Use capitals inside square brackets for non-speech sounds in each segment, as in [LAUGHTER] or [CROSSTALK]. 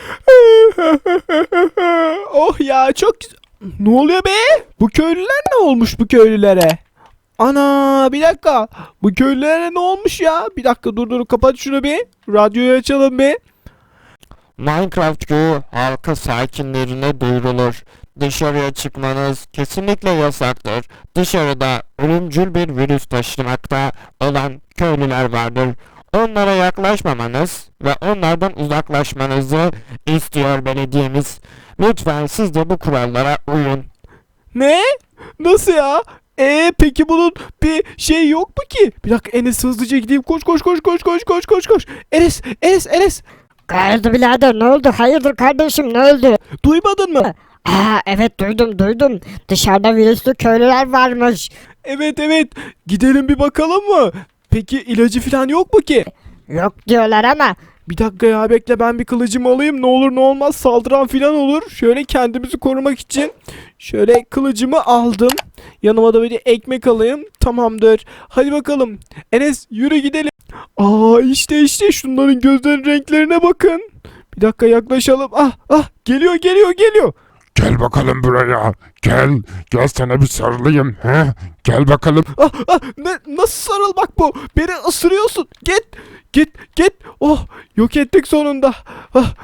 [LAUGHS] oh ya çok. Ne oluyor be? Bu köylüler ne olmuş bu köylülere? Ana bir dakika. Bu köylülere ne olmuş ya? Bir dakika dur dur kapat şunu bir. Radyoyu açalım bir. Minecraft köyü halka sakinlerine duyurulur. Dışarıya çıkmanız kesinlikle yasaktır. Dışarıda ölümcül bir virüs taşımakta olan köylüler vardır. Onlara yaklaşmamanız ve onlardan uzaklaşmanızı istiyor belediyemiz. Lütfen siz de bu kurallara uyun. Ne? Nasıl ya? Ee peki bunun bir şey yok mu ki? Bir dakika Enes hızlıca gideyim. Koş koş koş koş koş koş koş koş. Enes Enes Enes. Hayırdır birader ne oldu? Hayırdır kardeşim ne oldu? Duymadın mı? Aa evet duydum duydum. Dışarıda virüslü köylüler varmış. Evet evet. Gidelim bir bakalım mı? Peki ilacı falan yok mu ki? Yok diyorlar ama Bir dakika ya bekle ben bir kılıcımı alayım. Ne olur ne olmaz saldıran falan olur. Şöyle kendimizi korumak için. Şöyle kılıcımı aldım. Yanıma da böyle ekmek alayım. Tamamdır. Hadi bakalım. Enes yürü gidelim. Aa işte işte şunların gözlerin renklerine bakın. Bir dakika yaklaşalım. Ah ah geliyor geliyor geliyor. Gel bakalım buraya. Gel. Gel sana bir sarılayım. He? Gel bakalım. Ah, ah, ne, nasıl sarılmak bu? Beni ısırıyorsun. Git. Git. Git. Oh yok ettik sonunda. Ah,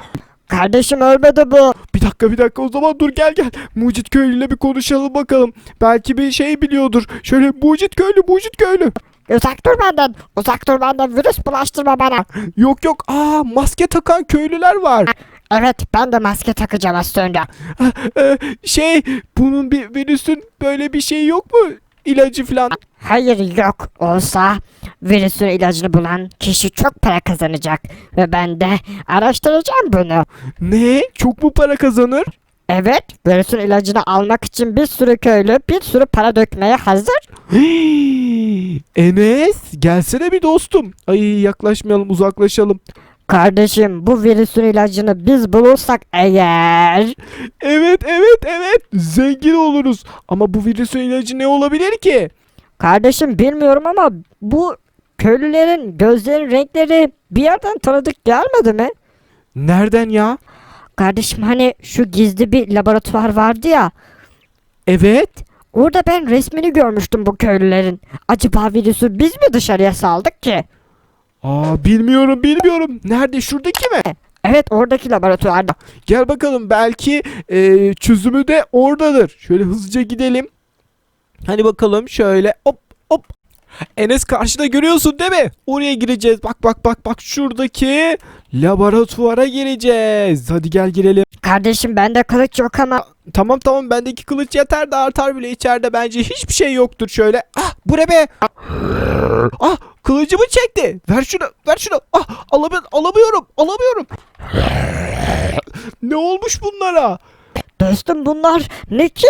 kardeşim ölmedi bu. bir dakika bir dakika o zaman dur gel gel. Mucit köylüyle bir konuşalım bakalım. Belki bir şey biliyordur. Şöyle Mucit köylü Mucit köylü. Uzak dur benden. Uzak dur benden virüs bulaştırma bana. Yok yok aa maske takan köylüler var. Evet ben de maske takacağım az sonra. Ah, e, şey bunun bir virüsün böyle bir şey yok mu? İlacı falan. Hayır yok olsa virüsün ilacını bulan kişi çok para kazanacak. Ve ben de araştıracağım bunu. Ne? Çok mu para kazanır? Evet virüsün ilacını almak için bir sürü köylü bir sürü para dökmeye hazır. [GASPS] Enes gelsene bir dostum. Ay yaklaşmayalım uzaklaşalım. Kardeşim bu virüsün ilacını biz bulursak eğer Evet evet evet zengin oluruz. Ama bu virüsün ilacı ne olabilir ki? Kardeşim bilmiyorum ama bu köylülerin gözlerin renkleri bir yerden tanıdık gelmedi mi? Nereden ya? Kardeşim hani şu gizli bir laboratuvar vardı ya. Evet. Orada ben resmini görmüştüm bu köylülerin. Acaba virüsü biz mi dışarıya saldık ki? Aa bilmiyorum bilmiyorum. Nerede şuradaki mi? Evet oradaki laboratuvarda. Gel bakalım belki e, çözümü de oradadır. Şöyle hızlıca gidelim. Hadi bakalım şöyle hop. Enes karşıda görüyorsun değil mi? Oraya gireceğiz. Bak bak bak bak şuradaki laboratuvara gireceğiz. Hadi gel girelim. Kardeşim bende kılıç yok ama Tamam tamam bendeki kılıç yeter de artar bile içeride bence hiçbir şey yoktur şöyle. Ah bu ne be? Ah kılıcımı çekti. Ver şunu ver şunu. Ah alamıyorum alamıyorum alamıyorum. ne olmuş bunlara? dostum bunlar ne ki?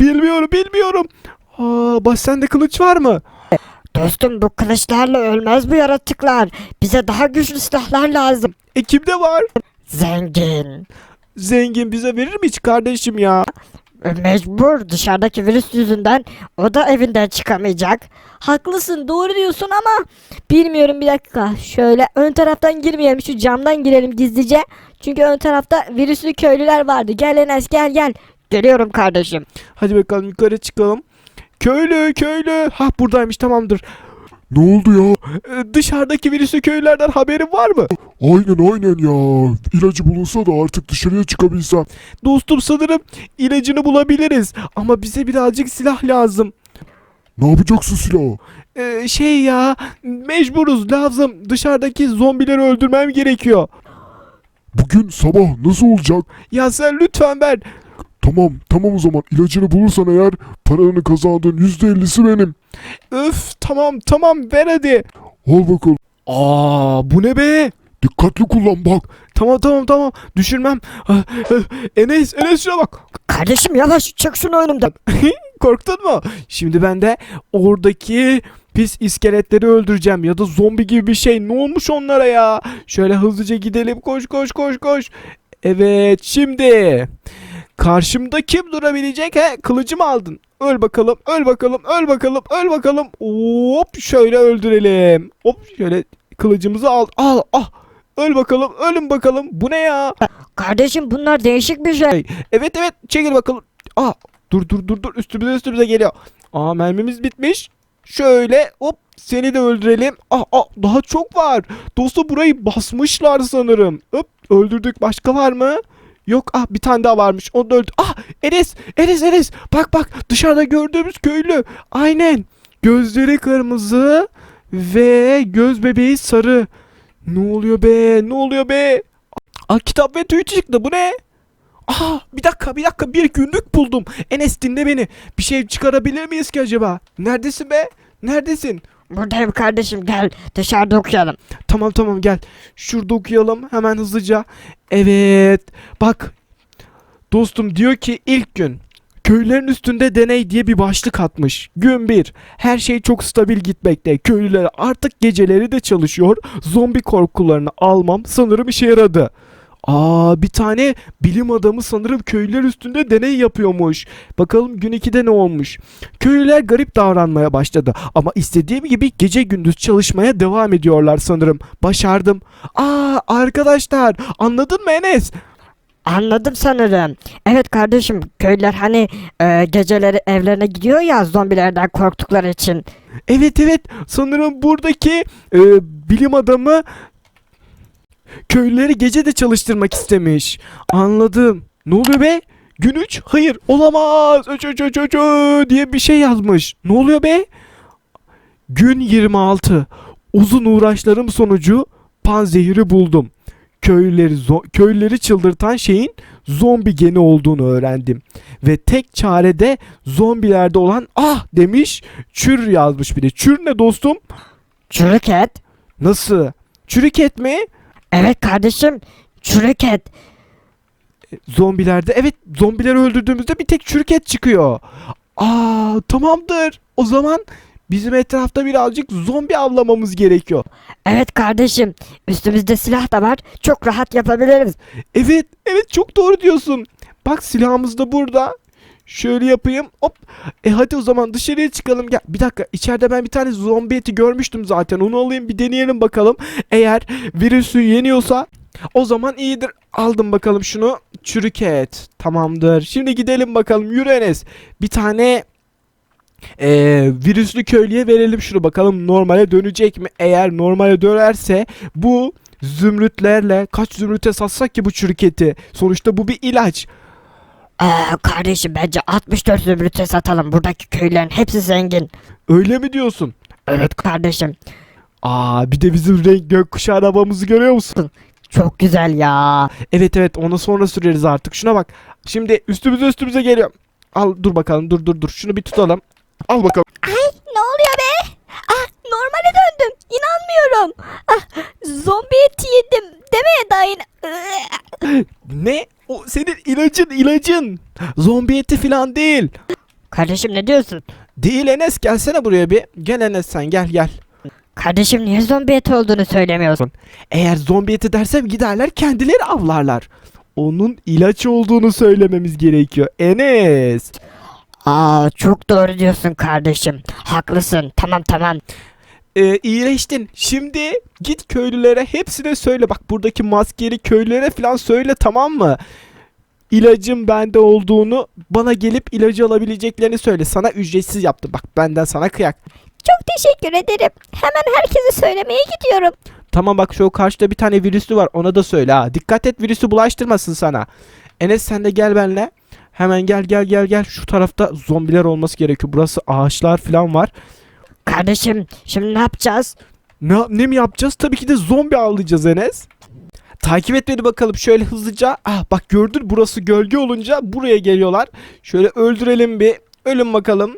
Bilmiyorum bilmiyorum. Aa bak sende kılıç var mı? Dostum bu kılıçlarla ölmez bu yaratıklar. Bize daha güçlü silahlar lazım. E kimde var? Zengin. Zengin bize verir mi hiç kardeşim ya? Mecbur dışarıdaki virüs yüzünden o da evinden çıkamayacak. Haklısın doğru diyorsun ama bilmiyorum bir dakika. Şöyle ön taraftan girmeyelim şu camdan girelim gizlice. Çünkü ön tarafta virüslü köylüler vardı. Gel Enes gel gel. Geliyorum kardeşim. Hadi bakalım yukarı çıkalım. Köylü köylü. Ha buradaymış tamamdır. Ne oldu ya? Ee, dışarıdaki virüslü köylülerden haberin var mı? Aynen aynen ya. İlacı bulunsa da artık dışarıya çıkabilsem. Dostum sanırım ilacını bulabiliriz. Ama bize birazcık silah lazım. Ne yapacaksın silahı? Ee, şey ya mecburuz lazım. Dışarıdaki zombileri öldürmem gerekiyor. Bugün sabah nasıl olacak? Ya sen lütfen ver. Tamam tamam o zaman ilacını bulursan eğer paranı kazandığın %50'si benim. Öf tamam tamam ver hadi. Al bakalım. Aa bu ne be? Dikkatli kullan bak. Tamam tamam tamam düşürmem. Ah, ah, Enes Enes şuna bak. Kardeşim yavaş çık şunu önümden. [LAUGHS] Korktun mu? Şimdi ben de oradaki pis iskeletleri öldüreceğim ya da zombi gibi bir şey. Ne olmuş onlara ya? Şöyle hızlıca gidelim. Koş koş koş koş. Evet şimdi karşımda kim durabilecek he? Kılıcımı aldın. Öl bakalım, öl bakalım, öl bakalım, öl bakalım. Hop şöyle öldürelim. Hop şöyle kılıcımızı al. Al ah. Öl bakalım. Ölün bakalım. Bu ne ya? Kardeşim bunlar değişik bir şey. Evet evet çekil bakalım. Aa dur dur dur dur üstümüze üstümüze geliyor. Aa mermimiz bitmiş. Şöyle hop seni de öldürelim. Ah, ah daha çok var. Dostum burayı basmışlar sanırım. Hop öldürdük. Başka var mı? Yok ah bir tane daha varmış. O da öldü. Ah Enes Enes Enes. Bak bak dışarıda gördüğümüz köylü. Aynen. Gözleri kırmızı ve göz bebeği sarı. Ne oluyor be? Ne oluyor be? Ah kitap ve tüy çıktı. Bu ne? Aa bir dakika bir dakika bir günlük buldum. Enes dinle beni. Bir şey çıkarabilir miyiz ki acaba? Neredesin be? Neredesin? Buradayım kardeşim gel dışarıda okuyalım. Tamam tamam gel. Şurada okuyalım hemen hızlıca. Evet. Bak. Dostum diyor ki ilk gün. Köylerin üstünde deney diye bir başlık atmış. Gün 1. Her şey çok stabil gitmekte. Köylüler artık geceleri de çalışıyor. Zombi korkularını almam sanırım işe yaradı. Aa bir tane bilim adamı sanırım köylüler üstünde deney yapıyormuş. Bakalım gün 2'de ne olmuş. Köylüler garip davranmaya başladı ama istediğim gibi gece gündüz çalışmaya devam ediyorlar sanırım. Başardım. Aa arkadaşlar anladın mı Enes? Anladım sanırım. Evet kardeşim köylüler hani e, geceleri evlerine gidiyor ya zombilerden korktukları için. Evet evet sanırım buradaki e, bilim adamı köylüleri gece de çalıştırmak istemiş. Anladım. Ne oluyor be? Gün 3? Hayır olamaz. Öç, öç, öç, öç, diye bir şey yazmış. Ne oluyor be? Gün 26. Uzun uğraşlarım sonucu panzehiri buldum. Köylüleri, köylüleri çıldırtan şeyin zombi geni olduğunu öğrendim. Ve tek çare de zombilerde olan ah demiş çür yazmış bir de. Çür ne dostum? Çürük et. Nasıl? Çürük et mi? Evet kardeşim çürük et. Zombilerde evet zombileri öldürdüğümüzde bir tek çürük et çıkıyor. Aa tamamdır. O zaman bizim etrafta birazcık zombi avlamamız gerekiyor. Evet kardeşim üstümüzde silah da var çok rahat yapabiliriz. Evet evet çok doğru diyorsun. Bak silahımız da burada. Şöyle yapayım. Hop. E hadi o zaman dışarıya çıkalım. Gel. Bir dakika. içeride ben bir tane zombi eti görmüştüm zaten. Onu alayım bir deneyelim bakalım. Eğer virüsü yeniyorsa o zaman iyidir. Aldım bakalım şunu. Çürük et. Tamamdır. Şimdi gidelim bakalım. Yürü Enes. Bir tane eee, virüslü köylüye verelim şunu bakalım normale dönecek mi? Eğer normale dönerse bu zümrütlerle kaç zümrüte satsak ki bu çürük eti? Sonuçta bu bir ilaç. Aa, kardeşim bence 64 zümrüte satalım. Buradaki köylerin hepsi zengin. Öyle mi diyorsun? Evet kardeşim Aa bir de bizim renk gökkuşağı arabamızı görüyor musun? çok güzel ya. Evet evet onu sonra süreriz artık. Şuna bak. Şimdi üstümüze üstümüze geliyor. Al dur bakalım dur dur dur. Şunu bir tutalım. Al bakalım. Ne oluyor be? Ah normale döndüm. İnanmıyorum. Ah zombi eti yedim. Deme daha yine. Ne? O senin ilacın ilacın. Zombi eti falan değil. Kardeşim ne diyorsun? Değil Enes gelsene buraya bir. Gel Enes sen gel gel. Kardeşim niye zombi eti olduğunu söylemiyorsun? Eğer zombi eti dersem giderler kendileri avlarlar. Onun ilaç olduğunu söylememiz gerekiyor. Enes. Aa çok doğru diyorsun kardeşim. Haklısın. Tamam tamam. Ee, iyileştin. Şimdi git köylülere hepsine söyle. Bak buradaki maskeli köylülere falan söyle tamam mı? İlacın bende olduğunu bana gelip ilacı alabileceklerini söyle. Sana ücretsiz yaptım. Bak benden sana kıyak. Çok teşekkür ederim. Hemen herkese söylemeye gidiyorum. Tamam bak şu karşıda bir tane virüslü var. Ona da söyle ha. Dikkat et virüsü bulaştırmasın sana. Enes sen de gel benimle. Hemen gel gel gel gel. Şu tarafta zombiler olması gerekiyor. Burası ağaçlar falan var. Kardeşim şimdi ne yapacağız? Ne, ne mi yapacağız? Tabii ki de zombi avlayacağız Enes. Takip et beni bakalım şöyle hızlıca. Ah bak gördün burası gölge olunca buraya geliyorlar. Şöyle öldürelim bir. Ölün bakalım.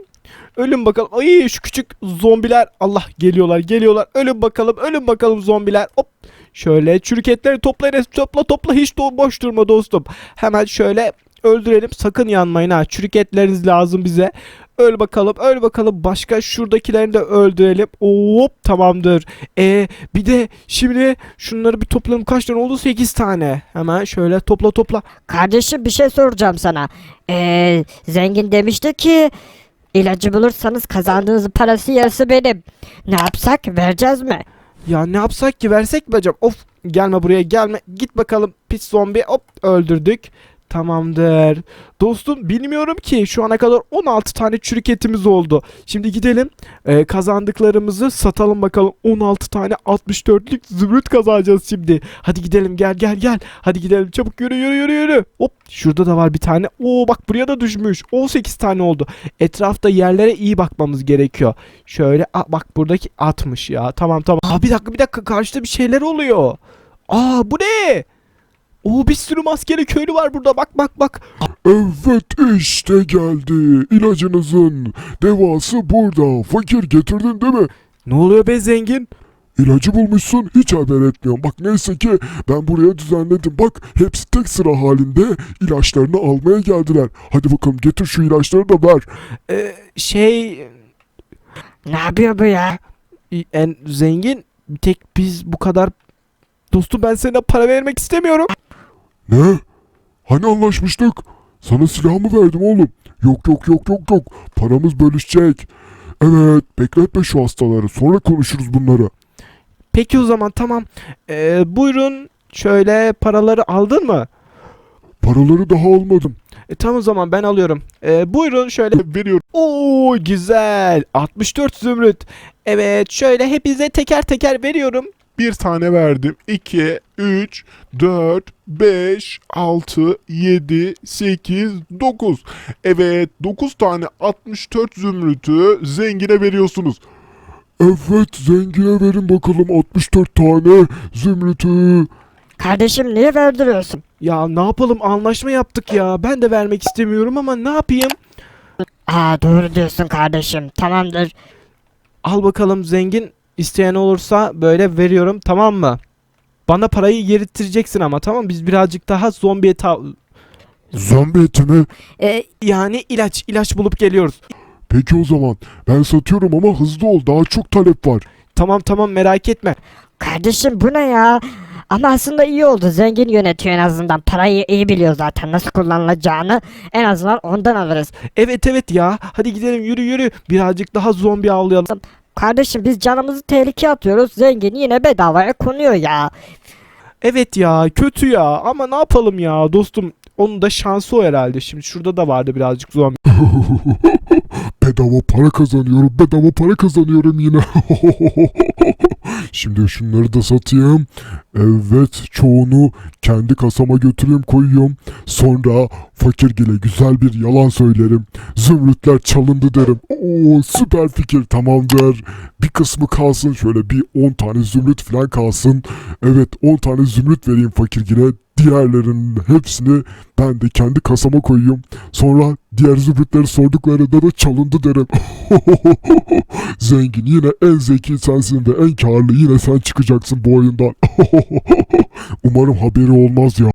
Ölün bakalım. Ay şu küçük zombiler. Allah geliyorlar geliyorlar. Ölün bakalım. Ölün bakalım zombiler. Hop. Şöyle çürük etleri topla Enes. Topla topla. Hiç boş durma dostum. Hemen şöyle öldürelim. Sakın yanmayın ha. Çürük etleriniz lazım bize. Öl bakalım. Öl bakalım. Başka şuradakilerini de öldürelim. Hop tamamdır. E bir de şimdi şunları bir toplayalım. Kaç tane oldu? 8 tane. Hemen şöyle topla topla. Kardeşim bir şey soracağım sana. Ee, zengin demişti ki ilacı bulursanız kazandığınız parası yarısı benim. Ne yapsak? Vereceğiz mi? Ya ne yapsak ki versek mi acaba? Of gelme buraya gelme. Git bakalım pis zombi. Hop öldürdük. Tamamdır. Dostum bilmiyorum ki şu ana kadar 16 tane çürük oldu. Şimdi gidelim e, kazandıklarımızı satalım bakalım. 16 tane 64'lük zümrüt kazanacağız şimdi. Hadi gidelim gel gel gel. Hadi gidelim çabuk yürü yürü yürü yürü. Hop şurada da var bir tane. Oo bak buraya da düşmüş. 18 tane oldu. Etrafta yerlere iyi bakmamız gerekiyor. Şöyle a, bak buradaki 60 ya. Tamam tamam. Aa bir dakika bir dakika karşıda bir şeyler oluyor. Aa bu ne? Oo bir sürü maskeli köylü var burada. Bak bak bak. Evet işte geldi. İlacınızın devası burada. Fakir getirdin değil mi? Ne oluyor be zengin? İlacı bulmuşsun hiç haber etmiyorum. Bak neyse ki ben buraya düzenledim. Bak hepsi tek sıra halinde ilaçlarını almaya geldiler. Hadi bakalım getir şu ilaçları da ver. Ee, şey Ne yapıyor bu ya? en zengin bir tek biz bu kadar dostum ben sana para vermek istemiyorum. Ne? Hani anlaşmıştık? Sana silahımı verdim oğlum. Yok yok yok yok yok. Paramız bölüşecek. Evet bekletme şu hastaları. Sonra konuşuruz bunları. Peki o zaman tamam. Ee, buyurun şöyle paraları aldın mı? Paraları daha almadım. E, tamam o zaman ben alıyorum. Ee, buyurun şöyle veriyorum. Oo güzel. 64 zümrüt. Evet şöyle hepinize teker teker veriyorum. Bir tane verdim. 2, 3, 4, 5, 6, 7, 8, 9. Evet 9 tane 64 zümrütü zengine veriyorsunuz. Evet zengine verin bakalım 64 tane zümrütü. Kardeşim niye verdiriyorsun? Ya ne yapalım anlaşma yaptık ya. Ben de vermek istemiyorum ama ne yapayım? Aa doğru diyorsun kardeşim. Tamamdır. Al bakalım zengin. İsteyen olursa böyle veriyorum tamam mı? Bana parayı yerittireceksin ama tamam mı? Biz birazcık daha zombiye ta- Zombi eti mi? Ee, yani ilaç ilaç bulup geliyoruz. Peki o zaman ben satıyorum ama hızlı ol daha çok talep var. Tamam tamam merak etme. Kardeşim bu ne ya? Ama aslında iyi oldu. Zengin yönetiyor en azından. Parayı iyi biliyor zaten nasıl kullanılacağını. En azından ondan alırız. Evet evet ya. Hadi gidelim yürü yürü. Birazcık daha zombi avlayalım. Kardeşim biz canımızı tehlikeye atıyoruz. Zengin yine bedavaya konuyor ya. Evet ya kötü ya ama ne yapalım ya dostum. Onun da şansı o herhalde. Şimdi şurada da vardı birazcık zombi. [LAUGHS] Bedava para kazanıyorum, bedava para kazanıyorum yine. [LAUGHS] Şimdi şunları da satayım. Evet, çoğunu kendi kasama götüreyim koyuyorum. Sonra fakirgile güzel bir yalan söylerim. Zümrütler çalındı derim. Oo süper fikir tamamdır. Bir kısmı kalsın şöyle bir 10 tane zümrüt falan kalsın. Evet 10 tane zümrüt vereyim fakirgile. Diğerlerinin hepsini ben de kendi kasama koyuyorum. Sonra diğer zümrütleri sorduklarında da çalındı derim. [LAUGHS] Zengin yine en zeki sensin ve en karlı yine sen çıkacaksın bu oyundan. [LAUGHS] Umarım haberi olmaz ya.